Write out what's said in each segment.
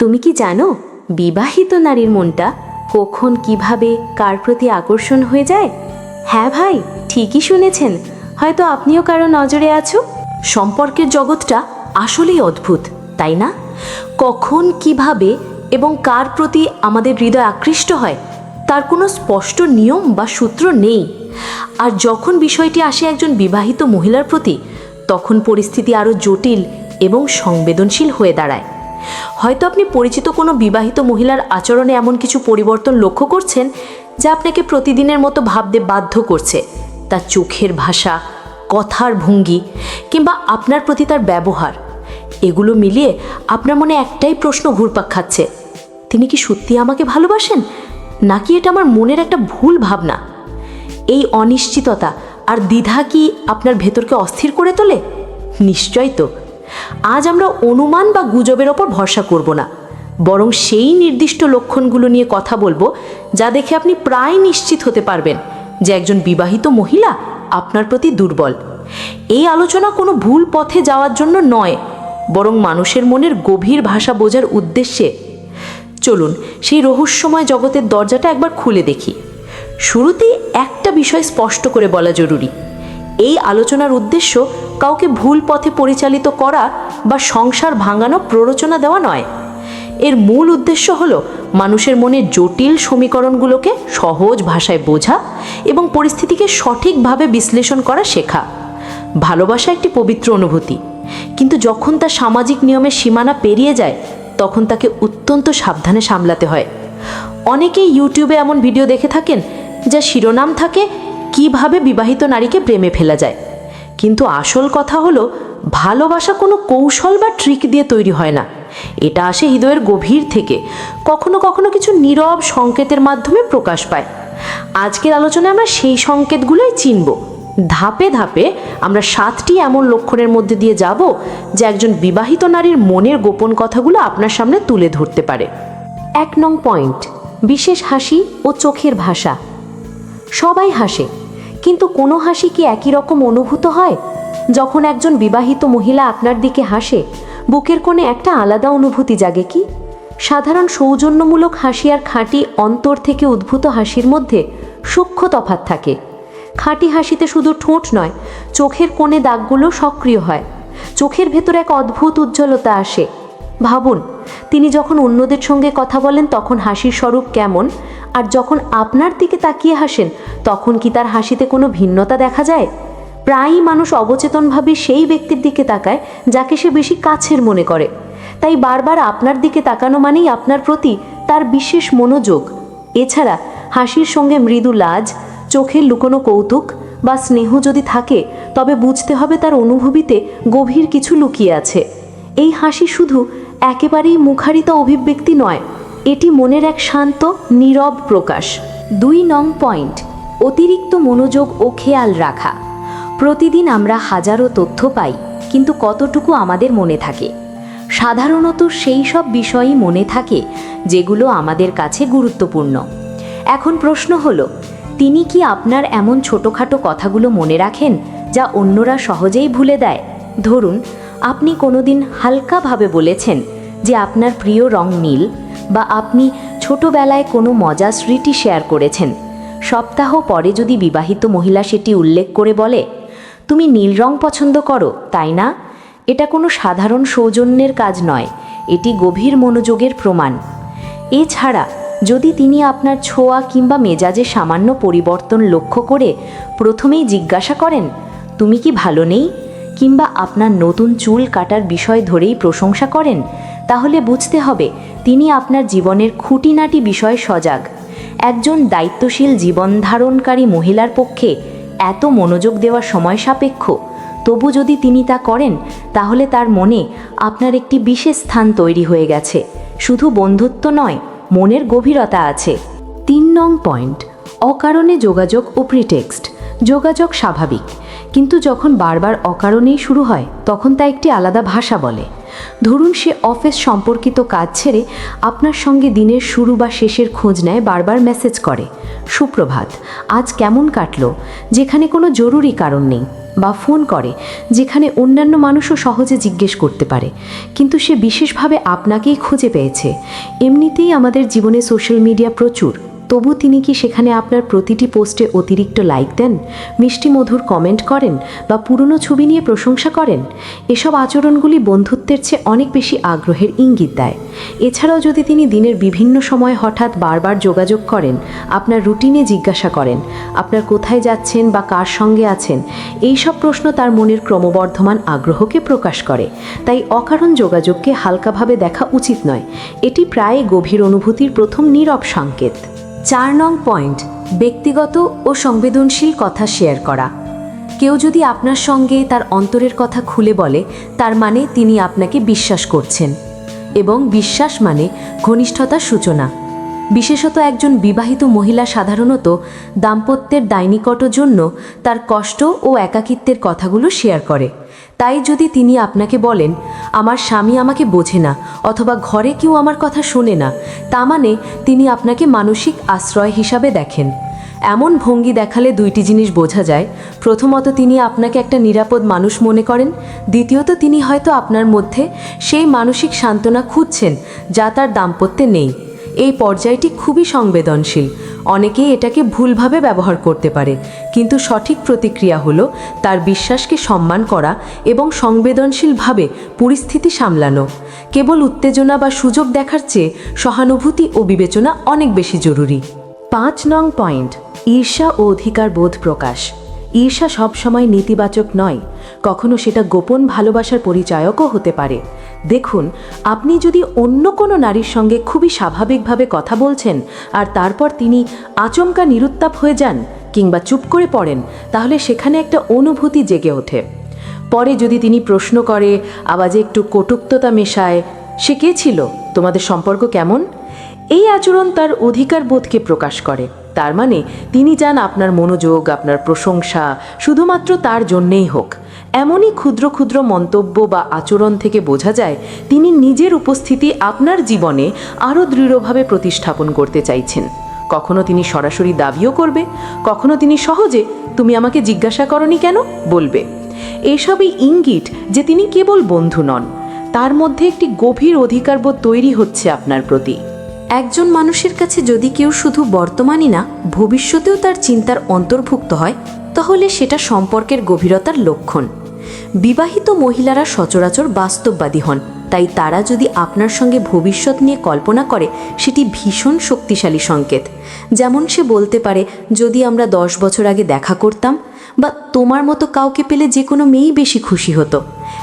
তুমি কি জানো, বিবাহিত নারীর মনটা কখন কীভাবে কার প্রতি আকর্ষণ হয়ে যায়? হ্যাঁ ভাই, ঠিকই শুনেছেন। হয়তো আপনিও কারও নজরে আছো? সম্পর্কের জগৎটা আসলেই অদ্ভুত, তাই না? কখন কীভাবে এবং কার প্রতি আমাদের হৃদয় আকৃষ্ট হয়, তার কোনো স্পষ্ট নিয়ম বা সূত্র নেই। আর যখন বিষয়টি আসে একজন বিবাহিত মহিলার প্রতি, তখন পরিস্থিতি আরও জটিল এবং সংবেদনশীল হয়ে দাঁড়ায়। হয়তো আপনি পরিচিত কোনো বিবাহিত মহিলার আচরণে এমন কিছু পরিবর্তন লক্ষ্য করছেন যা আপনাকে প্রতিদিনের মতো ভাবতে বাধ্য করছে। তার চোখের ভাষা, কথার ভঙ্গি কিংবা আপনার প্রতি তার ব্যবহার, এগুলো মিলিয়ে আপনার মনে একটাই প্রশ্ন ঘুরপাক খাচ্ছে। তিনি কি সত্যি আমাকে ভালোবাসেন? নাকি এটা আমার মনের একটা ভুল ভাবনা? এই অনিশ্চিততা আর দ্বিধা কি আপনার ভেতরকে অস্থির করে তোলে? নিশ্চয় তো। আজ আমরা অনুমান বা গুজবের ওপর ভরসা করব না। বরং সেই নির্দিষ্ট লক্ষণগুলো নিয়ে কথা বলব, যা দেখে আপনি প্রায় নিশ্চিত হতে পারবেন যে একজন বিবাহিত মহিলা আপনার প্রতি দুর্বল। এই আলোচনা কোনো ভুল পথে যাওয়ার জন্য নয়, বরং মানুষের মনের গভীর ভাষা বোঝার উদ্দেশ্যে। চলুন, সেই রহস্যময় জগতের দরজাটা একবার খুলে দেখি। শুরুতেই একটা বিষয় স্পষ্ট করে বলা জরুরি। এই আলোচনার উদ্দেশ্য কাউকে ভুল পথে পরিচালিত করা বা সংসার ভাঙানো প্ররোচনা দেওয়া নয়। এর মূল উদ্দেশ্য হলো মানুষের মনে জটিল সমীকরণগুলোকে সহজ ভাষায় বোঝা এবং পরিস্থিতিকে সঠিকভাবে বিশ্লেষণ করা শেখা। ভালোবাসা একটি পবিত্র অনুভূতি, কিন্তু যখন তা সামাজিক নিয়মের সীমানা পেরিয়ে যায়, তখন তাকে অত্যন্ত সাবধানে সামলাতে হয়। অনেকেই ইউটিউবে এমন ভিডিও দেখে থাকেন, যা শিরোনাম থাকে কীভাবে বিবাহিত নারীকে প্রেমে ফেলা যায়। কিন্তু আসল কথা হলো, ভালোবাসা কোনো কৌশল বা ট্রিক দিয়ে তৈরি হয় না। এটা আসে হৃদয়ের গভীর থেকে। কখনো কখনো কিছু নীরব সংকেতের মাধ্যমে প্রকাশ পায়। আজকের আলোচনায় আমরা সেই সংকেতগুলোই চিনব। ধাপে ধাপে আমরা সাতটি এমন লক্ষণের মধ্যে দিয়ে যাব, যে একজন বিবাহিত নারীর মনের গোপন কথাগুলো আপনার সামনে তুলে ধরতে পারে। এক নং পয়েন্ট, বিশেষ হাসি ও চোখের ভাষা। সবাই হাসে কিন্তু কোনো হাসি কি একই রকম অনুভূত হয়? যখন একজন বিবাহিত মহিলা আপনার দিকে হাসে, বুকের কোণে একটা আলাদা অনুভূতি জাগে কি? সাধারণ সৌজন্যমূলক হাসি আর খাঁটি অন্তর থেকে উদ্ভূত হাসির মধ্যে সূক্ষ্ম তফাত থাকে। খাঁটি হাসিতে শুধু ঠোঁট নয়, চোখের কোণে দাগগুলো সক্রিয় হয়। চোখের ভেতর এক অদ্ভুত উজ্জ্বলতা আসে। ভাবুন, তিনি যখন অন্যদের সঙ্গে কথা বলেন তখন হাসির স্বরূপ কেমন? আর যখন আপনার দিকে তাকিয়ে হাসেন, তখন কি তার হাসিতে কোনো ভিন্নতা দেখা যায়? প্রায়ই মানুষ অবচেতনভাবে সেই ব্যক্তির দিকে তাকায়, যাকে সে বেশি কাছের মনে করে। তাই বারবার আপনার দিকে তাকানো মানেই আপনার প্রতি তার বিশেষ মনোযোগ। এছাড়া, হাসির সঙ্গে মৃদু লাজ চোখের লুকোনো কৌতুক বা স্নেহ যদি থাকে, তবে বুঝতে হবে তার অনুভূতিতে গভীর কিছু লুকিয়ে আছে। এই হাসি শুধু একেবারেই মুখারিত অভিব্যক্তি নয় এটি মনের এক শান্ত, নীরব প্রকাশ। দুই নং পয়েন্ট, অতিরিক্ত মনোযোগ ও খেয়াল রাখা। প্রতিদিন আমরা হাজারো তথ্য পাই, কিন্তু কতটুকু আমাদের মনে থাকে? সাধারণত সেই সব বিষয়ই মনে থাকে, যেগুলো আমাদের কাছে গুরুত্বপূর্ণ। এখন প্রশ্ন হলো, তিনি কি আপনার এমন ছোটোখাটো কথাগুলো মনে রাখেন, যা অন্যরা সহজেই ভুলে দেয়? ধরুন, আপনি কোনোদিন হালকাভাবে বলেছেন যে আপনার প্রিয় রং নীল বা আপনি ছোটবেলায় কোনো মজা স্মৃতি শেয়ার করেছেন? সপ্তাহ পরে যদি বিবাহিত মহিলা সেটি উল্লেখ করে বলে, তুমি নীল রং পছন্দ করো, তাই না? এটা কোনো সাধারণ সৌজন্যের কাজ নয়, এটি গভীর মনোযোগের প্রমাণ। এছাড়া, যদি তিনি আপনার ছোঁয়া কিংবা মেজাজে সামান্য পরিবর্তন লক্ষ্য করে প্রথমেই জিজ্ঞাসা করেন, তুমি কি ভালো নেই? কিংবা আপনার নতুন চুল কাটার বিষয় ধরেই প্রশংসা করেন, তাহলে বুঝতে হবে তিনি আপনার জীবনের খুঁটিনাটি বিষয়ে সজাগ। একজন দায়িত্বশীল জীবনধারণকারী মহিলার পক্ষে এত মনোযোগ দেওয়া সময় সাপেক্ষ। তবু যদি তিনি তা করেন, তাহলে তার মনে আপনার একটি বিশেষ স্থান তৈরি হয়ে গেছে। শুধু বন্ধুত্ব নয়, মনের গভীরতা আছে। তিন নং পয়েন্ট, অকারণে যোগাযোগ ও প্রিটেক্সট যোগাযোগ স্বাভাবিক, কিন্তু যখন বারবার অকারণেই শুরু হয়, তখন তা একটি আলাদা ভাষা বলে। ধরুন সে অফিস সম্পর্কিত কাজ ছেড়ে আপনার সঙ্গে দিনের শুরু বা শেষের খোঁজ নেয়, বারবার মেসেজ করে। সুপ্রভাত, আজ কেমন কাটলো? যেখানে কোনো জরুরি কারণ নেই। বা ফোন করে, যেখানে অন্যান্য মানুষও সহজে জিজ্ঞেস করতে পারে। কিন্তু সে বিশেষভাবে আপনাকেই খুঁজে পেয়েছে। এমনিতেই আমাদের জীবনে সোশ্যাল মিডিয়া প্রচুর। তবু তিনি কি সেখানে আপনার প্রতিটি পোস্টে অতিরিক্ত লাইক দেন? মিষ্টি মধুর কমেন্ট করেন বা পুরনো ছবি নিয়ে প্রশংসা করেন? এসব আচরণগুলি বন্ধুত্বের চেয়ে অনেক বেশি আগ্রহের ইঙ্গিত দেয়। এছাড়াও যদি তিনি দিনের বিভিন্ন সময় হঠাৎ বারবার যোগাযোগ করেন, আপনার রুটিনে জিজ্ঞাসা করেন, আপনার কোথায় যাচ্ছেন বা কার সঙ্গে আছেন, এই সব প্রশ্ন তার মনের ক্রমবর্ধমান আগ্রহকে প্রকাশ করে। তাই অকারণ যোগাযোগকে হালকাভাবে দেখা উচিত নয়। এটি প্রায় গভীর অনুভূতির প্রথম নীরব সংকেত। চার নং পয়েন্ট, ব্যক্তিগত ও সংবেদনশীল কথা শেয়ার করা। কেউ যদি আপনার সঙ্গে তার অন্তরের কথা খুলে বলে, তার মানে তিনি আপনাকে বিশ্বাস করছেন। এবং বিশ্বাস মানে ঘনিষ্ঠতার সূচনা। বিশেষত একজন বিবাহিত মহিলা সাধারণত দাম্পত্যের দায়নিকটের জন্য তার কষ্ট ও একাকিত্বের কথাগুলো শেয়ার করে। তাই যদি তিনি আপনাকে বলেন, আমার স্বামী আমাকে বোঝে না, অথবা ঘরে কেউ আমার কথা শোনে না, তা মানে তিনি আপনাকে মানসিক আশ্রয় হিসাবে দেখেন। এমন ভঙ্গি দেখালে দুইটি জিনিস বোঝা যায়। প্রথমত, তিনি আপনাকে একটা নিরাপদ মানুষ মনে করেন। দ্বিতীয়ত, তিনি হয়তো আপনার মধ্যে সেই মানসিক সান্ত্বনা খুঁজছেন যা তার দাম্পত্যে নেই। এই পর্যায়টি খুবই সংবেদনশীল। অনেকেই এটাকে ভুলভাবে ব্যবহার করতে পারে, কিন্তু সঠিক প্রতিক্রিয়া হলো তার বিশ্বাসকে সম্মান করা এবং সংবেদনশীলভাবে পরিস্থিতি সামলানো। কেবল উত্তেজনা বা সুযোগ দেখার চেয়ে সহানুভূতি ও বিবেচনা অনেক বেশি জরুরি। পাঁচ নং পয়েন্ট, ঈর্ষা ও অধিকার বোধ প্রকাশ। ঈর্ষা সবসময় নেতিবাচক নয়, কখনো সেটা গোপন ভালোবাসার পরিচায়কও হতে পারে। দেখুন, আপনি যদি অন্য কোনো নারীর সঙ্গে খুবই স্বাভাবিকভাবে কথা বলছেন আর তারপর তিনি আচমকা নিরুত্তাপ হয়ে যান কিংবা চুপ করে পড়েন, তাহলে সেখানে একটা অনুভূতি জেগে ওঠে। পরে যদি তিনি প্রশ্ন করে, আওয়াজে একটু কটুক্ততা মেশায়, সে কে ছিল? তোমাদের সম্পর্ক কেমন? এই আচরণ তার অধিকার বোধকে প্রকাশ করে। তার মানে তিনি চান আপনার মনোযোগ, আপনার প্রশংসা, শুধুমাত্র তার জন্যেই হোক। এমনই ক্ষুদ্র ক্ষুদ্র মন্তব্য বা আচরণ থেকে বোঝা যায়, তিনি নিজের উপস্থিতি আপনার জীবনে আরও দৃঢ়ভাবে প্রতিস্থাপন করতে চাইছেন। কখনো তিনি সরাসরি দাবিও করবে, কখনো তিনি সহজে, তুমি আমাকে জিজ্ঞাসা করনি কেন? বলবে। এসবই ইঙ্গিত যে তিনি কেবল বন্ধু নন, তার মধ্যে একটি গভীর অধিকারবোধ তৈরি হচ্ছে আপনার প্রতি। একজন মানুষের কাছে যদি কেউ শুধু বর্তমানই না, ভবিষ্যতেও তার চিন্তার অন্তর্ভুক্ত হয়, তাহলে সেটা সম্পর্কের গভীরতার লক্ষণ। বিবাহিত মহিলারা সচরাচর বাস্তববাদী হন। তাই তারা যদি আপনার সঙ্গে ভবিষ্যৎ নিয়ে কল্পনা করে, সেটি ভীষণ শক্তিশালী সংকেত। যেমন সে বলতে পারে, যদি আমরা দশ বছর আগে দেখা করতাম, বা তোমার মতো কাউকে পেলে যে কোনো মেয়েই বেশি খুশি হতো।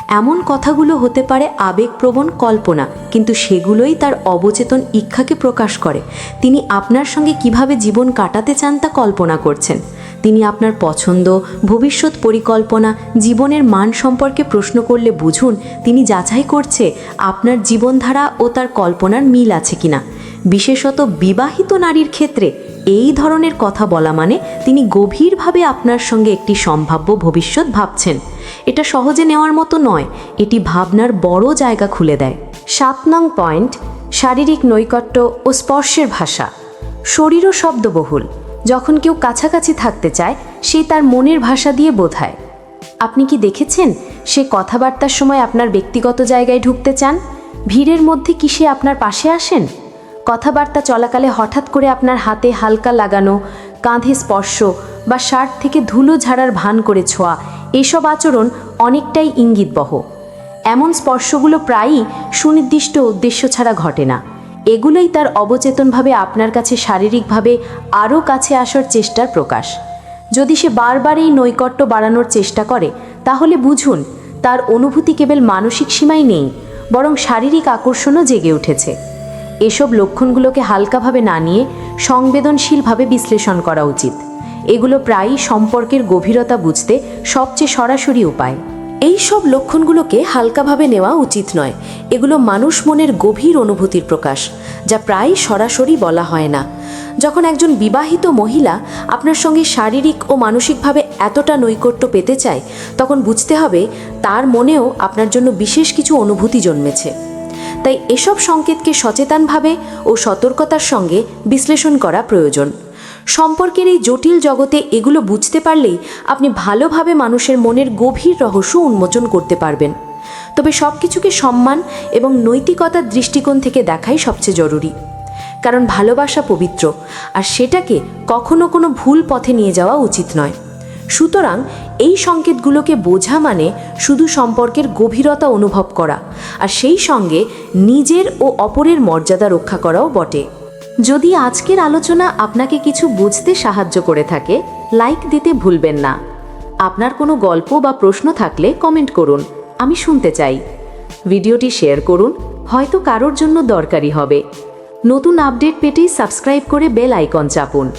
এমন কথাগুলো হতে পারে আবেগপ্রবণ কল্পনা, কিন্তু সেগুলোই তার অবচেতন ইচ্ছাকে প্রকাশ করে। তিনি আপনার সঙ্গে কীভাবে জীবন কাটাতে চান তা কল্পনা করছেন। তিনি আপনার পছন্দ, ভবিষ্যৎ পরিকল্পনা, জীবনের মান সম্পর্কে প্রশ্ন করলে বুঝুন তিনি যাচাই করছে আপনার জীবনধারা ও তার কল্পনার মিল আছে কিনা। বিশেষত বিবাহিত নারীর ক্ষেত্রে এই ধরনের কথা বলা মানে তিনি গভীরভাবে আপনার সঙ্গে একটি সম্ভাব্য ভবিষ্যৎ ভাবছেন। এটা সহজে নেওয়ার মতো নয়, এটি ভাবনার বড় জায়গা খুলে দেয়। সাত নং পয়েন্ট, শারীরিক নৈকট্য ও স্পর্শের ভাষা। শরীরও শব্দবহুল। যখন কেউ কাছাকাছি থাকতে চায়, সে তার মনের ভাষা দিয়ে বোধায় আপনি কি দেখেছেন, সে কথাবার্তার সময় আপনার ব্যক্তিগত জায়গায় ঢুকতে চান? ভিড়ের মধ্যে কি সে আপনার পাশে আসেন? কথাবার্তা চলাকালে হঠাৎ করে আপনার হাতে হালকা লাগানো, কাঁধে স্পর্শ বা শার্ট থেকে ধুলো ঝাড়ার ভান করে ছোঁয়া, এসব আচরণ অনেকটাই ইঙ্গিতবহ। এমন স্পর্শগুলো প্রায়ই সুনির্দিষ্ট উদ্দেশ্য ছাড়া ঘটে না। এগুলোই তার অবচেতনভাবে আপনার কাছে শারীরিকভাবে আরও কাছে আসার চেষ্টার প্রকাশ। যদি সে বারবার এই নৈকট্য বাড়ানোর চেষ্টা করে, তাহলে বুঝুন, তার অনুভূতি কেবল মানসিক সীমাই নেই, বরং শারীরিক আকর্ষণও জেগে উঠেছে। এসব লক্ষণগুলোকে হালকাভাবে না নিয়ে সংবেদনশীলভাবে বিশ্লেষণ করা উচিত। এগুলো প্রায়ই সম্পর্কের গভীরতা বুঝতে সবচেয়ে সরাসরি উপায়। এই সব লক্ষণগুলোকে হালকাভাবে নেওয়া উচিত নয়। এগুলো মানুষ মনের গভীর অনুভূতির প্রকাশ, যা প্রায় সরাসরি বলা হয় না। যখন একজন বিবাহিত মহিলা আপনার সঙ্গে শারীরিক ও মানসিকভাবে এতটা নৈকট্য পেতে চায়, তখন বুঝতে হবে তার মনেও আপনার জন্য বিশেষ কিছু অনুভূতি জন্মেছে। তাই এসব সংকেতকে সচেতনভাবে ও সতর্কতার সঙ্গে বিশ্লেষণ করা প্রয়োজন। সম্পর্কের এই জটিল জগতে এগুলো বুঝতে পারলেই আপনি ভালোভাবে মানুষের মনের গভীর রহস্য উন্মোচন করতে পারবেন। তবে সব কিছুকে সম্মান এবং নৈতিকতার দৃষ্টিকোণ থেকে দেখাই সবচেয়ে জরুরি। কারণ ভালোবাসা পবিত্র, আর সেটাকে কখনো কোনো ভুল পথে নিয়ে যাওয়া উচিত নয়। সুতরাং এই সংকেতগুলোকে বোঝা মানে শুধু সম্পর্কের গভীরতা অনুভব করা, আর সেই সঙ্গে নিজের ও অপরের মর্যাদা রক্ষা করাও বটে। যদি আজকের আলোচনা আপনাকে কিছু বুঝতে সাহায্য করে থাকে, লাইক দিতে ভুলবেন না। আপনার কোনো গল্প বা প্রশ্ন থাকলে কমেন্ট করুন, আমি শুনতে চাই। ভিডিওটি শেয়ার করুন, হয়তো কারোর জন্য দরকারি হবে। নতুন আপডেট পেতেই সাবস্ক্রাইব করে বেল আইকন চাপুন।